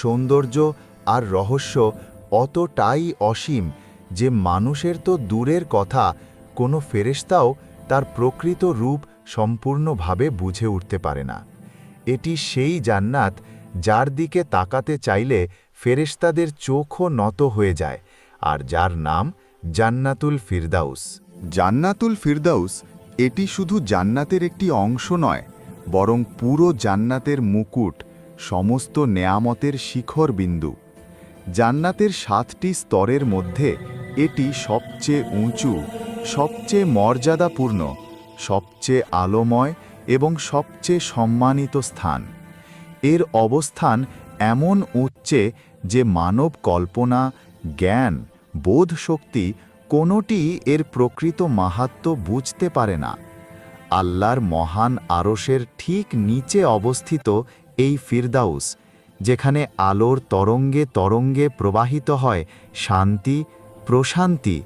সৌন্দর্য আর রহস্য অতটাই অসীম যে মানুষের তো দূরের কথা, কোনো ফেরেশতাও তার প্রকৃত রূপ সম্পূর্ণভাবে বুঝে উঠতে পারে না। এটি সেই জান্নাত যার দিকে তাকাতে চাইলে ফেরেশতাদের চোখও নত হয়ে যায়, আর যার নাম জান্নাতুল ফিরদাউস। জান্নাতুল ফিরদাউস এটি শুধু জান্নাতের একটি অংশ নয়, বরং পুরো জান্নাতের মুকুট সমস্ত নেয়ামতের শিখর বিন্দু। জান্নাতের সাতটি স্তরের মধ্যে এটি সবচেয়ে উঁচু, সবচেয়ে মর্যাদাপূর্ণ, সবচেয়ে আলোময় এবং সবচেয়ে সম্মানিত স্থান। এর অবস্থান এমন উচ্চে যে মানব কল্পনা, জ্ঞান, বোধ শক্তি কোনোটি এর প্রকৃত মাহাত্ম্য বুঝতে পারে না। আল্লাহর মহান আরশের ঠিক নিচে অবস্থিত এই ফিরদাউস, যেখানে আলোর তরঙ্গে তরঙ্গে প্রবাহিত হয় শান্তি, প্রশান্তি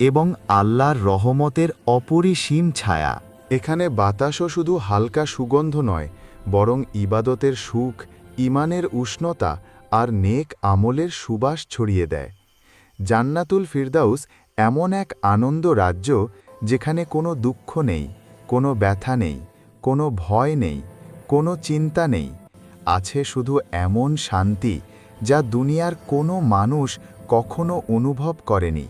এবং আল্লাহর রহমতের অপরিসীম ছায়া। এখানে বাতাসও শুধু হালকা সুগন্ধ নয়, বরং ইবাদতের সুখ ইমানের উষ্ণতা আর নেক আমলের সুবাস ছড়িয়ে দেয়। জান্নাতুল ফিরদাউস এমন এক আনন্দ রাজ্য যেখানে কোনো দুঃখ নেই, কোনো ব্যথা নেই, কোনো ভয় নেই, কোনো চিন্তা নেই। আছে শুধু এমন শান্তি যা দুনিয়ার কোনো মানুষ কখনো অনুভব করেনি,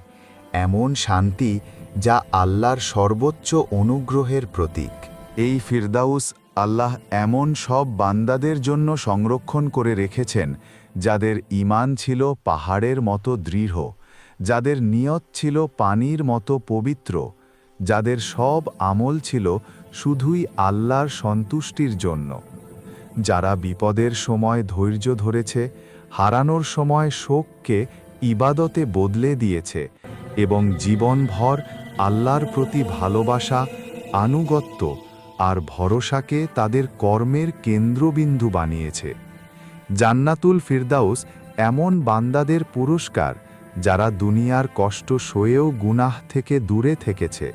এমন শান্তি যা আল্লাহর সর্বোচ্চ অনুগ্রহের প্রতীক। এই ফিরদাউস আল্লাহ এমন সব বান্দাদের জন্য সংরক্ষণ করে রেখেছেন, যাদের ঈমান ছিল পাহাড়ের মতো দৃঢ়, যাদের নিয়ত ছিল পানির মতো পবিত্র, যাদের সব আমল ছিল শুধুই আল্লাহর সন্তুষ্টির জন্য। যারা বিপদের সময় ধৈর্য ধরেছে, হারানোর সময় শোককে ইবাদতে বদলে দিয়েছে এবং জীবনভর আল্লাহর প্রতি ভালোবাসা, আনুগত্য আর ভরসাকে তাদের কর্মের কেন্দ্রবিন্দু বানিয়েছে। জান্নাতুল ফিরদাউস এমন বান্দাদের পুরস্কার যারা দুনিয়ার কষ্ট সয়েও গুনাহ থেকে দূরে থেকেছে,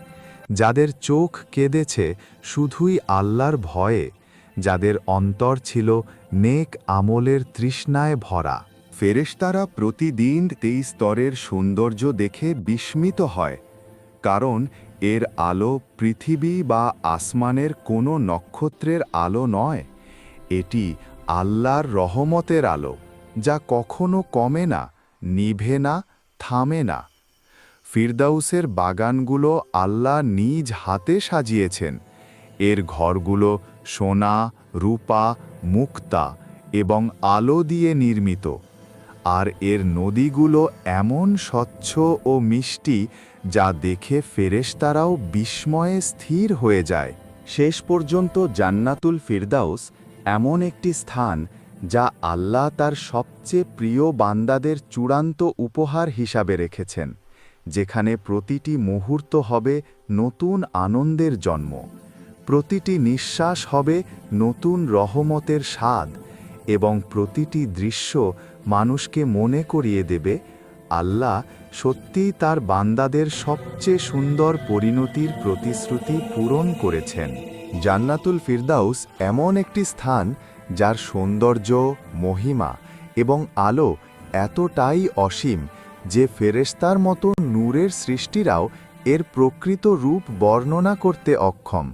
যাদের চোখ কেঁদেছে শুধুই আল্লাহর ভয়ে যাদের অন্তর ছিল নেক আমলের তৃষ্ণায় ভরা। ফেরেশতারা প্রতিদিন তেই স্তরের সৌন্দর্য দেখে বিস্মিত হয়, কারণ এর আলো পৃথিবী বা আসমানের কোনো নক্ষত্রের আলো নয়। এটি আল্লাহর রহমতের আলো, যা কখনো কমে না, নিভে না, থামে না। ফিরদাউসের বাগানগুলো আল্লাহ নিজ হাতে সাজিয়েছেন। এর ঘরগুলো সোনা, রূপা, মুক্তা এবং আলো দিয়ে নির্মিত। আর এর নদীগুলো এমন স্বচ্ছ ও মিষ্টি যা দেখে ফেরেশতারাও বিস্ময়ে স্থির হয়ে যায়। শেষ পর্যন্ত জান্নাতুল ফিরদাউস এমন একটি স্থান যা আল্লাহ তার সবচেয়ে প্রিয় বান্দাদের চূড়ান্ত উপহার হিসাবে রেখেছেন, যেখানে প্রতিটি মুহূর্ত হবে নতুন আনন্দের জন্ম। প্রতিটি নিঃশ্বাস হবে নতুন রহমতের স্বাদ এবং প্রতিটি দৃশ্য মানুষকে মনে করিয়ে দেবে, আল্লাহ সত্যিই তার বান্দাদের সবচেয়ে সুন্দর পরিণতির প্রতিশ্রুতি পূরণ করেছেন। জান্নাতুল ফিরদাউস এমন একটি স্থান যার সৌন্দর্য, মহিমা এবং আলো এতটাই অসীম যে ফেরেশতার মতো নূরের সৃষ্টিরাও এর প্রকৃত রূপ বর্ণনা করতে অক্ষম।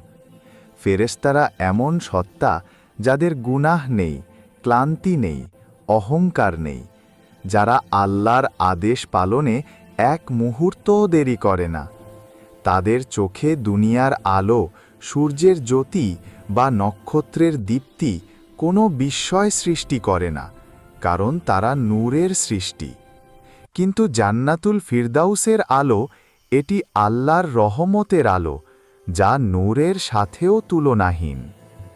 ফেরেশতারা এমন সত্তা যাদের গুনাহ নেই, ক্লান্তি নেই, অহংকার নেই, যারা আল্লাহর আদেশ পালনে এক মুহূর্তও দেরি করে না। তাদের চোখে দুনিয়ার আলো, সূর্যের জ্যোতি বা নক্ষত্রের দীপ্তি কোনো বিস্ময় সৃষ্টি করে না, কারণ তারা নূরের সৃষ্টি। কিন্তু জান্নাতুল ফিরদাউসের আলো, এটি আল্লাহর রহমতের আলো যা নূরের সাথেও তুলনাহীন।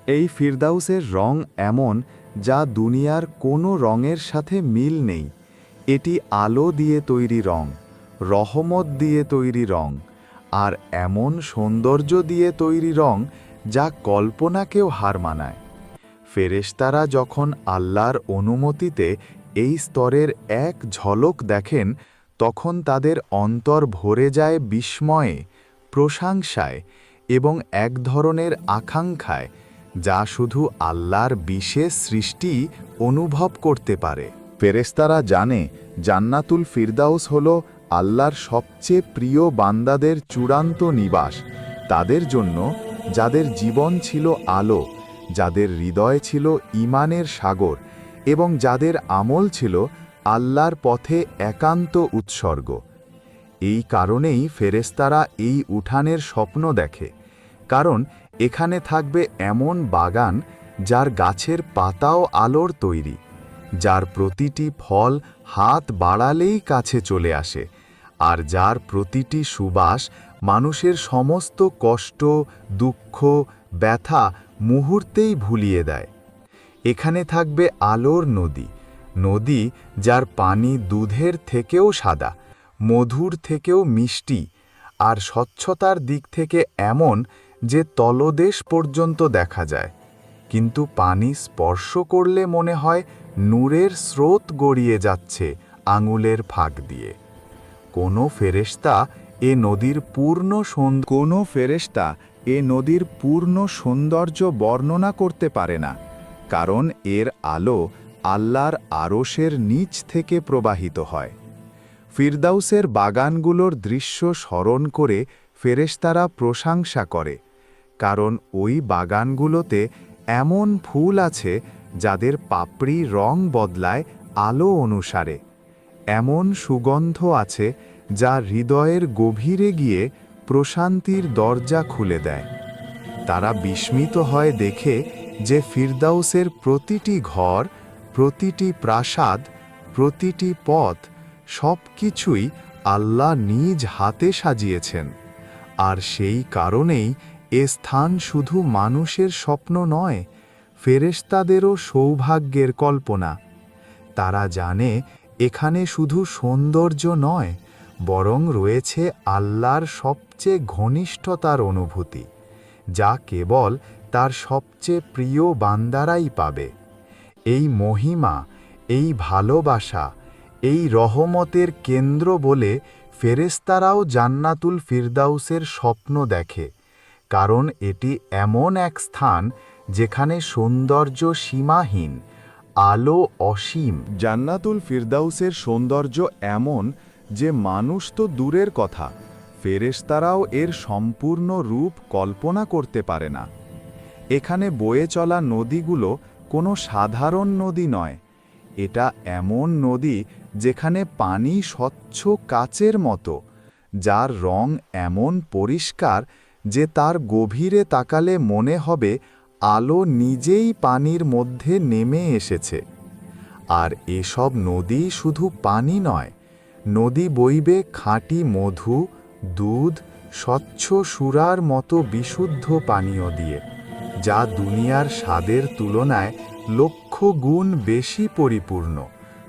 এই ফিরদাউসের রং এমন যা দুনিয়ার কোনো রঙের সাথে মিল নেই। এটি আলো দিয়ে তৈরি রং, রহমত দিয়ে তৈরি রং, আর এমন সৌন্দর্য দিয়ে তৈরি রং যা কল্পনাকেও হার মানায়। ফেরেশতারা যখন আল্লাহর অনুমতিতে এই স্তরের এক ঝলক দেখেন, তখন তাদের অন্তর ভরে যায় বিস্ময়ে। প্রশংসায় এবং এক ধরনের আকাঙ্ক্ষায় যা শুধু আল্লাহর বিশেষ সৃষ্টি অনুভব করতে পারে। ফেরেস্তারা জানে, জান্নাতুল ফিরদাউস হল আল্লাহর সবচেয়ে প্রিয় বান্দাদের চূড়ান্ত নিবাস। তাদের জন্য যাদের জীবন ছিল আলো, যাদের হৃদয় ছিল ইমানের সাগর এবং যাদের আমল ছিল আল্লাহর পথে একান্ত উৎসর্গ। এই কারণেই ফেরেস্তারা এই উঠানের স্বপ্ন দেখে, কারণ এখানে থাকবে এমন বাগান যার গাছের পাতাও আলোর তৈরি, যার প্রতিটি ফল হাত বাড়ালেই কাছে চলে আসে, আর যার প্রতিটি সুবাস মানুষের সমস্ত কষ্ট, দুঃখ, ব্যথা মুহূর্তেই ভুলিয়ে দেয়। এখানে থাকবে আলোর নদী নদী যার পানি দুধের থেকেও সাদা মধুর থেকেও মিষ্টি আর স্বচ্ছতার দিক থেকে এমন যে তলদেশ পর্যন্ত দেখা যায়। কিন্তু পানি স্পর্শ করলে মনে হয় নূরের স্রোত গড়িয়ে যাচ্ছে আঙুলের ফাঁক দিয়ে। কোনো ফেরেশতা এ নদীর পূর্ণ কোনো ফেরেশতা এ নদীর পূর্ণ সৌন্দর্য বর্ণনা করতে পারে না, কারণ এর আলো আল্লাহর আরশের নিচ থেকে প্রবাহিত হয়। ফিরদাউসের বাগানগুলোর দৃশ্য স্মরণ করে ফেরেশতারা প্রশংসা করে, কারণ ওই বাগানগুলোতে এমন ফুল আছে যাদের পাপড়ি রং বদলায় আলো অনুসারে। এমন সুগন্ধ আছে যা হৃদয়ের গভীরে গিয়ে প্রশান্তির দরজা খুলে দেয়। তারা বিস্মিত হয় দেখে যে ফিরদাউসের প্রতিটি ঘর, প্রতিটি প্রাসাদ, প্রতিটি পথ সব কিছুই আল্লাহ নিজ হাতে সাজিয়েছেন। আর সেই কারণেই এ স্থান শুধু মানুষের স্বপ্ন নয়, ফেরেশতাদেরও সৌভাগ্যের কল্পনা। তারা জানে এখানে শুধু সৌন্দর্য নয়, বরং রয়েছে আল্লাহর সবচেয়ে ঘনিষ্ঠতার অনুভূতি, যা কেবল তার সবচেয়ে প্রিয় বান্দারাই পাবে। এই মহিমা, এই ভালোবাসা এই রহমতের কেন্দ্র বলে ফেরেস্তারাও জান্নাতুল ফিরদাউসের স্বপ্ন দেখে, কারণ এটি এমন এক স্থান যেখানে সৌন্দর্য সীমাহীন, আলো অসীম। জান্নাতুল ফিরদাউসের সৌন্দর্য এমন যে মানুষ তো দূরের কথা ফেরেস্তারাও এর সম্পূর্ণ রূপ কল্পনা করতে পারে না। এখানে বয়ে চলা নদীগুলো কোনো সাধারণ নদী নয়, এটা এমন নদী যেখানে পানি স্বচ্ছ কাচের মতো, যার রং এমন পরিষ্কার যে তার গভীরে তাকালে মনে হবে আলো নিজেই পানির মধ্যে নেমে এসেছে। আর এসব নদী শুধু পানি নয়, নদী বইবে খাঁটি মধু, দুধ, স্বচ্ছ সুরার মতো বিশুদ্ধ পানীয় দিয়ে, যা দুনিয়ার স্বাদের তুলনায় লক্ষ গুণ বেশি পরিপূর্ণ।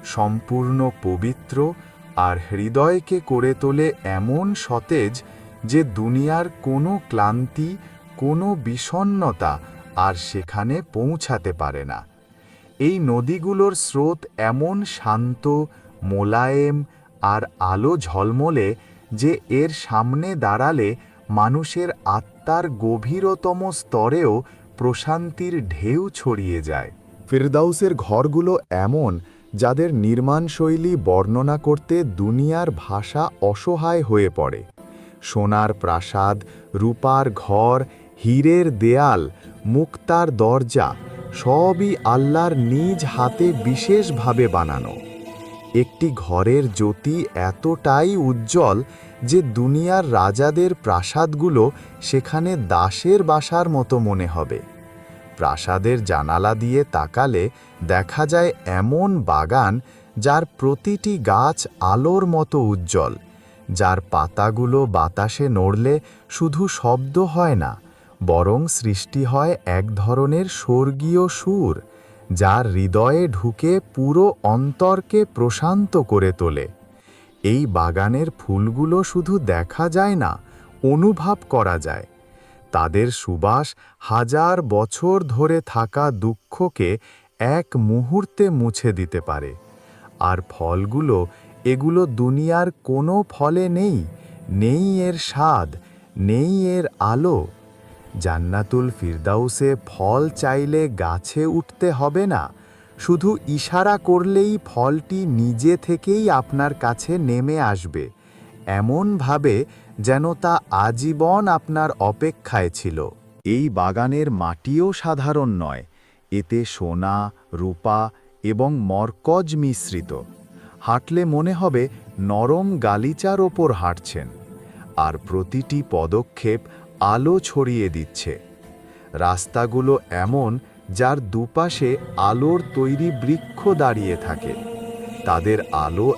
সম্পূর্ণ পবিত্র আর হৃদয়কে করে তোলে এমন সতেজ যে দুনিয়ার কোনো ক্লান্তি, কোনো বিষণ্নতা আর সেখানে পৌঁছাতে পারে না। এই নদীগুলোর স্রোত এমন শান্ত, মোলায়েম আর আলো ঝলমলে যে এর সামনে দাঁড়ালে মানুষের আত্মার গভীরতম স্তরেও প্রশান্তির ঢেউ ছড়িয়ে যায়। ফিরদাউসের ঘরগুলো এমন যাদের নির্মাণশৈলী বর্ণনা করতে দুনিয়ার ভাষা অসহায় হয়ে পড়ে। সোনার প্রাসাদ, রূপার ঘর, হীরের দেয়াল, মুক্তার দরজা সবই আল্লাহর নিজ হাতে বিশেষভাবে বানানো। একটি ঘরের জ্যোতি এতটাই উজ্জ্বল যে দুনিয়ার রাজাদের প্রাসাদগুলো সেখানে দাসের বাসার মতো মনে হবে। প্রাসাদের জানালা দিয়ে তাকালে দেখা যায় এমন বাগান যার প্রতিটি গাছ আলোর মতো উজ্জ্বল, যার পাতাগুলো বাতাসে নড়লে শুধু শব্দ হয় না, বরং সৃষ্টি হয় এক ধরনের স্বর্গীয় সুর, যার হৃদয়ে ঢুকে পুরো অন্তরকে প্রশান্ত করে তোলে। এই বাগানের ফুলগুলো শুধু দেখা যায় না, অনুভব করা যায়। তাদের সুবাস হাজার বছর ধরে থাকা দুঃখকে এক মুহূর্তে মুছে দিতে পারে। আর ফলগুলো, এগুলো দুনিয়ার কোনো ফলে নেই। নেই এর স্বাদ, নেই এর আলো। জান্নাতুল ফিরদাউসে ফল চাইলে গাছে উঠতে হবে না। শুধু ইশারা করলেই ফলটি নিজে থেকেই আপনার কাছে নেমে আসবে। এমনভাবে যেন তা আজীবন আপনার অপেক্ষায় ছিল। এই বাগানের মাটিও সাধারণ নয়, এতে সোনা, রূপা এবং মরকজ মিশ্রিত। হাঁটলে মনে হবে নরম গালিচার ওপর হাঁটছেন, আর প্রতিটি পদক্ষেপ আলো ছড়িয়ে দিচ্ছে। রাস্তাগুলো এমন যার দুপাশে আলোর তৈরি বৃক্ষ দাঁড়িয়ে থাকে। তাদের আলো